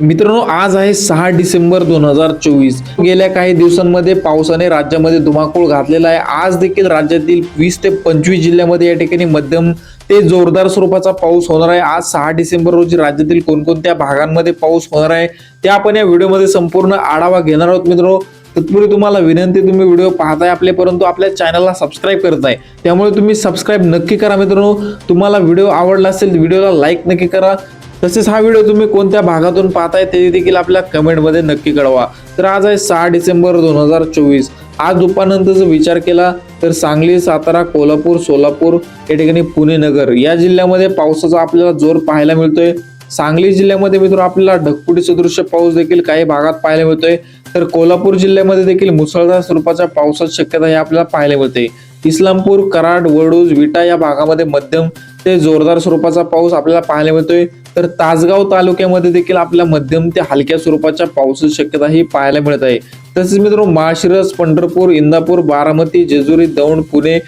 मित्रांनो आज आहे सहा डिसेंबर दोन हजार चोवीस. गेल्या काही दिवसांमध्ये पावसाने राज्यामध्ये धुमाकूळ घातलेला आहे. आज देखील राज्यातील वीस ते पंचवीस जिल्ह्यामध्ये या ठिकाणी मध्यम ते जोरदार स्वरूपाचा पाऊस होणार आहे. आज सहा डिसेंबर रोजी राज्यातील कोणकोणत्या भागांमध्ये पाऊस होणार आहे ते आपण या व्हिडिओमध्ये संपूर्ण आढावा घेणार आहोत. मित्रांनो तत्पूर्वी तुम्हाला विनंती तुम्ही व्हिडिओ पाहताय आपले परंतु आपल्या चॅनलला सबस्क्राईब करताय त्यामुळे तुम्ही सबस्क्राईब नक्की करा मित्रांनो. तुम्हाला व्हिडिओ आवडला असेल व्हिडिओला लाईक नक्की करा. तसेच हा व्हिडिओ तुम्ही कोणत्या भागातून पाहताय ते देखील आपल्या कमेंटमध्ये नक्की कळवा. तर आज आहे सहा डिसेंबर दोन हजार चोवीस. आज दुपारनंतर जर विचार केला तर सांगली सातारा कोल्हापूर सोलापूर या ठिकाणी पुणे नगर या जिल्ह्यामध्ये पावसाचा आपल्याला जोर पाहायला मिळतोय. सांगली जिल्ह्यामध्ये मित्र आपल्याला ढगफुटी सदृश्य पाऊस देखील काही भागात पाहायला मिळतोय. तर कोल्हापूर जिल्ह्यामध्ये देखील मुसळधार स्वरूपाच्या पावसाची शक्यता ही आपल्याला पाहायला मिळते. इस्लामपूर कराड वडूज विटा या भागामध्ये मध्यम ते जोरदार स्वरूपाचा पाऊस आपल्याला पाहायला मिळतोय. तर तासगाव तालुक्यामध्ये देखील आपल्याला मध्यम ते हलक्या स्वरूपाच्या पावसाची शक्यता ही पाहायला मिळत आहे. तसेच मित्रांनो माळशिरस पंढरपूर इंदापूर बारामती जेजुरी दौंड पुणे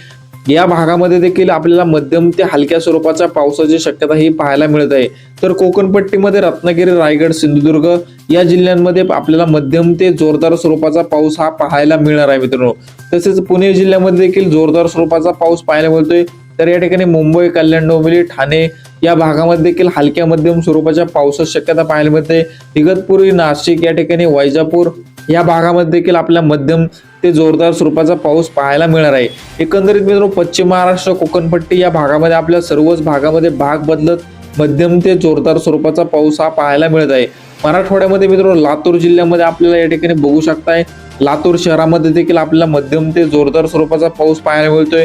या भागामध्ये देखील आपल्याला मध्यम ते हलक्या स्वरूपाच्या पावसाची शक्यता ही पाहायला मिळत आहे. तर कोकणपट्टीमध्ये रत्नागिरी रायगड सिंधुदुर्ग या जिल्ह्यांमध्ये आपल्याला मध्यम ते जोरदार स्वरूपाचा पाऊस हा पाहायला मिळणार आहे मित्रांनो. तसेच पुणे जिल्ह्यामध्ये देखील जोरदार स्वरूपाचा पाऊस पाहायला मिळतोय. तर या ठिकाणी मुंबई कल्याण डोंबिवली ठाणे या भागामध्ये देखील हलक्या मध्यम स्वरूपाच्या पावसाची शक्यता पाहायला मिळते. इगतपुरी नाशिक या ठिकाणी वैजापूर या भागामध्ये देखील आपल्या मध्यम ते जोरदार स्वरूपाचा पाऊस पाहायला मिळणार आहे. एकंदरीत मित्रांनो पश्चिम महाराष्ट्र कोकणपट्टी या भागामध्ये आपल्या सर्वच भागामध्ये भाग बदलत मध्यम ते जोरदार स्वरूपाचा पाऊस हा पाहायला मिळत आहे. मराठवाड्यामध्ये मित्रांनो लातूर जिल्ह्यामध्ये आपल्याला या ठिकाणी बघू शकताय लातूर शहरामध्ये देखील आपल्याला मध्यम ते जोरदार स्वरूपाचा पाऊस पाहायला मिळतोय.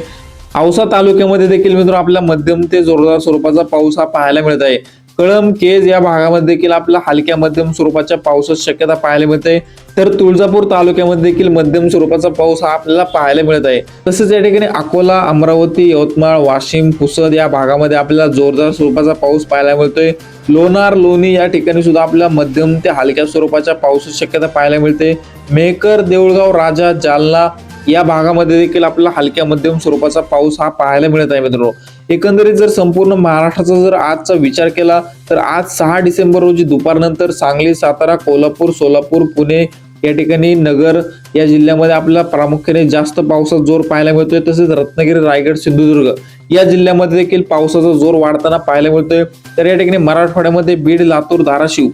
औसा तालुक्यामध्ये देखील मित्रांनो आपल्या मध्यम ते जोरदार स्वरूपाचा पाऊस हा पाहायला मिळत आहे. कळम केज या भागामध्ये देखील आपल्या हलक्या मध्यम स्वरूपाच्या पावसाची शक्यता पाहायला मिळते तर तुळजापूर तालुक्यामध्ये देखील मध्यम स्वरूपाचा पाऊस हा आपल्याला पाहायला मिळत आहे. तसेच या ठिकाणी अकोला अमरावती यवतमाळ वाशिम पुसद या भागामध्ये आपल्याला जोरदार स्वरूपाचा पाऊस पाहायला मिळतोय. लोणार लोणी या ठिकाणी सुद्धा आपल्याला मध्यम ते हलक्या स्वरूपाच्या पावसाची शक्यता पाहायला मिळते. मेकर देऊळगाव राजा जालना या भागामध्ये देखील आपल्याला हलक्या मध्यम स्वरूपाचा पाऊस हा पाहायला मिळत आहे मित्रांनो. एकंदरीत जर संपूर्ण महाराष्ट्राचा जर आजचा विचार केला तर आज सहा डिसेंबर रोजी दुपारनंतर सांगली सातारा कोल्हापूर सोलापूर पुणे या ठिकाणी नगर या जिल्ह्यामध्ये आपल्याला प्रामुख्याने जास्त पावसाचा जोर पाहायला मिळतोय. तसेच रत्नागिरी रायगड सिंधुदुर्ग या जिल्ह्यामध्ये देखील पावसाचा जोर वाढताना पाहायला मिळतोय. तर या ठिकाणी मराठवाड्यामध्ये बीड लातूर धाराशिव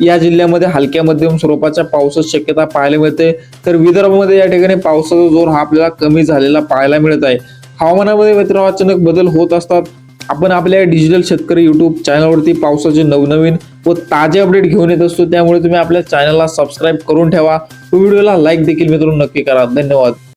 या जिल्ह्यामध्ये हलक्या मध्यम स्वरूपाच्या पावसाची शक्यता पाहायला मिळते. तर विदर्भामध्ये या ठिकाणी पावसाचा जोर हा आपल्याला कमी झालेला पाहायला मिळत आहे. हवामानामध्ये मित्रांनो अचानक बदल होत असतात. आपण आपल्या डिजिटल शेतकरी युट्यूब चॅनलवरती पावसाचे नवनवीन व ताजे अपडेट घेऊन येत असतो. त्यामुळे तुम्ही आपल्या चॅनलला सबस्क्राईब करून ठेवा. व्हिडिओला लाईक देखील मित्रांनो नक्की करा. धन्यवाद.